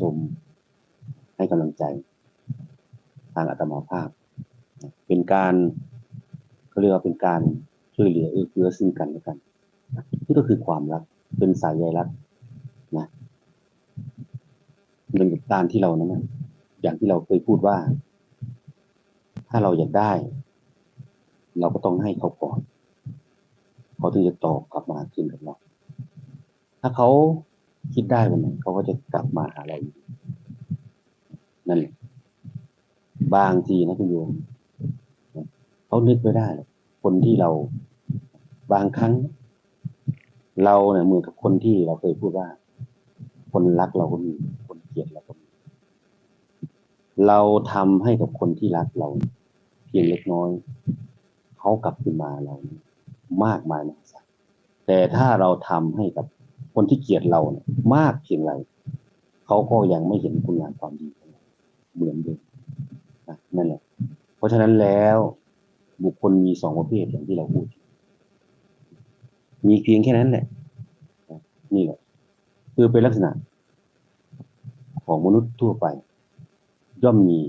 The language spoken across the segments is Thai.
ชม ให้กำลังใจ ทางอาตมาภาพ เป็นการเขาเรียกว่าเป็นการช่วยเหลือเอื้อเฟื้อซึ่งกันและกันนี่ก็คือความรักเป็นสายใยรักนะเหมือนกับการที่เรานั้นนะอย่างที่เราเคยพูดว่า ถ้าเราอยากได้ เราก็ต้องให้เขาก่อนเขาถึงจะตอบกลับมาคืนกับเราถ้าเขา คิดได้วันนั้นเขาก็จะกลับมาหาเรานั่นแหละบางทีนะคุณโยมเขานึกไม่ได้คนที่เราบางครั้ง เราเนี่ยเหมือนกับคนที่เราเคยพูดว่า คนรักเราก็มี คนเกลียดเราก็มี เราทำให้กับคนที่รักเรา เพียงเล็กน้อยเขากลับคืนมาเรา มากมายมหาศาลแต่ถ้าเราทำให้กับ คนที่เกลียดเราเนี่ยมากเพียงไรเขาก็ยังไม่เห็นคุณงามความดีเหมือนเดิมนั่นแหละ เพราะฉะนั้นแล้วบุคคลมีสองประเภทอย่างที่เราพูด มีเพียงแค่นั้นแหละ นี่แหละ คือเป็นลักษณะ ของมนุษย์ทั่วไป ย่อมมี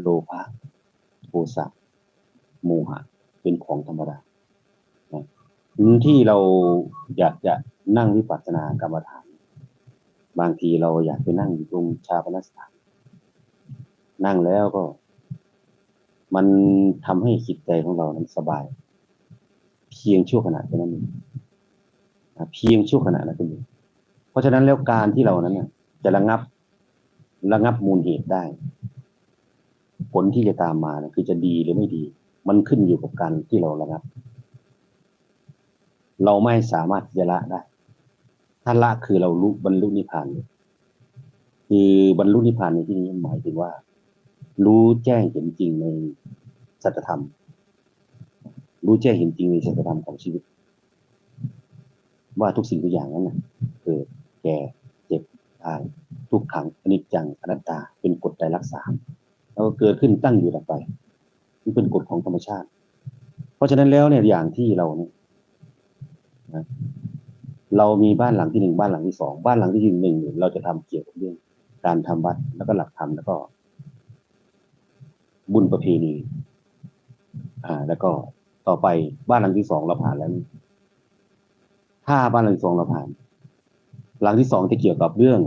โลภะโทสะโมหะ เป็นของธรรมดา ที่เราอยากจะนั่งวิปัสสนากรรมฐาน บางทีเราอยากไปนั่งอยู่ตรงชาปนสถาน นั่งแล้วก็ มันทำให้จิตใจของเรานั้นสบาย เพียงชั่วขณะเท่านั้นเองเพียงชั่วขณะนั้นเองเพราะฉะนั้นแล้วการที่เรานั้นเนี่ยจะระงับระงับมูลเหตุได้ ผลที่จะตามมานะคือจะดีหรือไม่ดี มันขึ้นอยู่กับการที่เราระงับ เราไม่สามารถที่จะละได้ถ้าละคือเรารู้บรรลุนิพพานคือบรรลุนิพพานในที่นี้หมายถึงว่า รู้แจ้งเห็นจริงในสัจธรรม รู้แจ้งเห็นจริงในสัจธรรมของชีวิต ว่าทุกสิ่งทุกอย่างนั้นนะเกิดแก่เจ็บตายทุกขังอนิจจังอนัตตาเป็นกฎใจรักษาแล้วก็เกิดขึ้นตั้งอยู่ดับไปนี่เป็นกฎของธรรมชาติ เพราะฉะนั้นแล้วเนี่ยอย่างที่เราเนี่ย นะเรามีบ้านหลังที่หนึ่งบ้านหลังที่สองบ้านหลังที่หนึ่งเนี่ยเราจะทำเกี่ยวกับเรื่อง การทำวัดแล้วก็หลักธรรมแล้วก็ บุญประเพณี อ่า แล้วก็ต่อไปบ้านหลังที่สองเราผ่านแล้ว ถ้าบ้านหลังที่สองเราผ่าน หลังที่สองจะเกี่ยวกับเรื่อง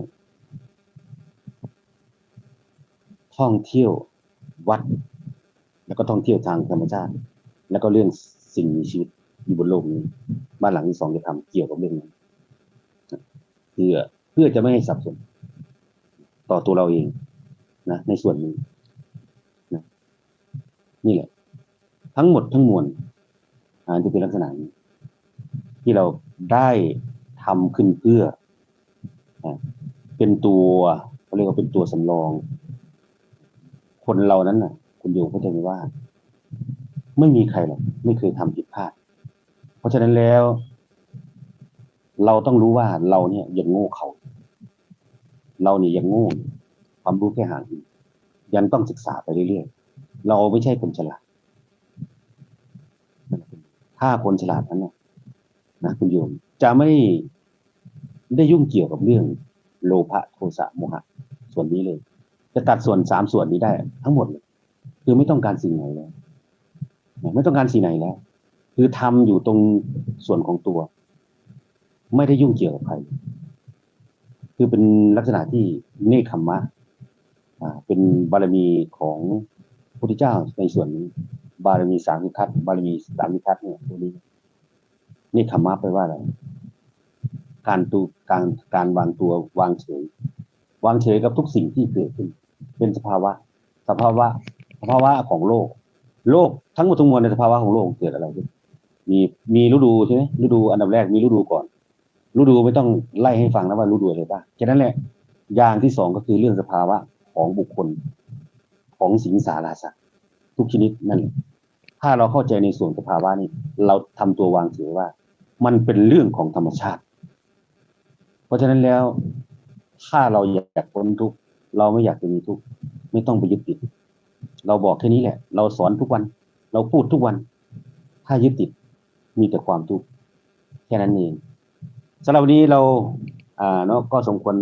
ท่องเที่ยววัด แล้วก็ท่องเที่ยวทางธรรมชาติ แล้วก็เรื่องสิ่งมีชีวิต อยู่บนโลกนี้ บ้านหลังที่สองจะทำเกี่ยวกับเรื่องนั้เพื่อเพื่อจะไม่ให้สับสนต่อตัวเราเองนะในส่วนนี้นะนี่แหละ ทั้งหมดทั้งมวลอาจจะเป็นลักษณะนี้ ที่เราได้ทำขึ้นเพื่อนะเป็นตัวเขาเรียกว่าเป็นตัวสำรอง คนเรานั้นน่ะ คุณโยมเข้าใจไหมว่า ไม่มีใครหรอกไม่เคยทำผิดพลาด ราะฉะนั้นแล้ว เราต้องรู้ว่าเราเนี่ยยังโง่เขา เราเนี่ยยังโง่ความรู้แค่ห่างยังต้องศึกษาไปเรื่อยๆเราไม่ใช่คนฉลาดถ้าคนฉลาดนั้นนะนะคุณโยมจะไม่ได้ยุ่งเกี่ยวกับเรื่อง โลภะโทสะโมหะ ส่วนนี้เลย จะตัดส่วนสามส่วนนี้ได้ ทั้งหมดเลยคือไม่ต้องการสิ่งไหนแล้วไม่ต้องการสิ่งไหนแล้ว คือทำอยู่ตรงส่วนของตัว ไม่ได้ยุ่งเกี่ยวกับใคร คือเป็นลักษณะที่เนคขมมะอ่าเป็นบารมีของพระพุทธเจ้าในส่วนนี้บารมีสามิทัศบารมีสามิทัศเนี่ยตัวนี้เนคขมมะแปลว่าอะไร การตูการการวางตัววางเฉย วางเฉยกับทุกสิ่งที่เกิดขึ้น เป็นสภาวะ สภาวะ สภาวะของโลก โลกทั้งหมดทั้งมวลในสภาวะของโลกเกิดอะไรขึ้น มีมีฤดูใช่ไหมฤดูอันดับแรกมีฤดูก่อนฤดูไม่ต้องไล่ให้ฟังนะว่าฤดูอะไรบ้างแค่นั้นแหละอย่างที่สองก็คือเรื่องสภาวะของบุคคลของสิงสาราสัตว์ทุกชนิดนั่นแหละถ้าเราเข้าใจในส่วนสภาวะนี้ เราทำตัววางเฉยว่า มันเป็นเรื่องของธรรมชาติ เพราะฉะนั้นแล้วถ้าเราอยากพ้นทุกข์เราไม่อยากจะมีทุกข์ไม่ต้องไปยึดติด เราบอกแค่นี้แหละ เราสอนทุกวัน เราพูดทุกวัน ถ้ายึดติด มีแต่ความทุกข์แค่นั้นเองสำหรับวันนี้เราอ่าเนาะก็สมควร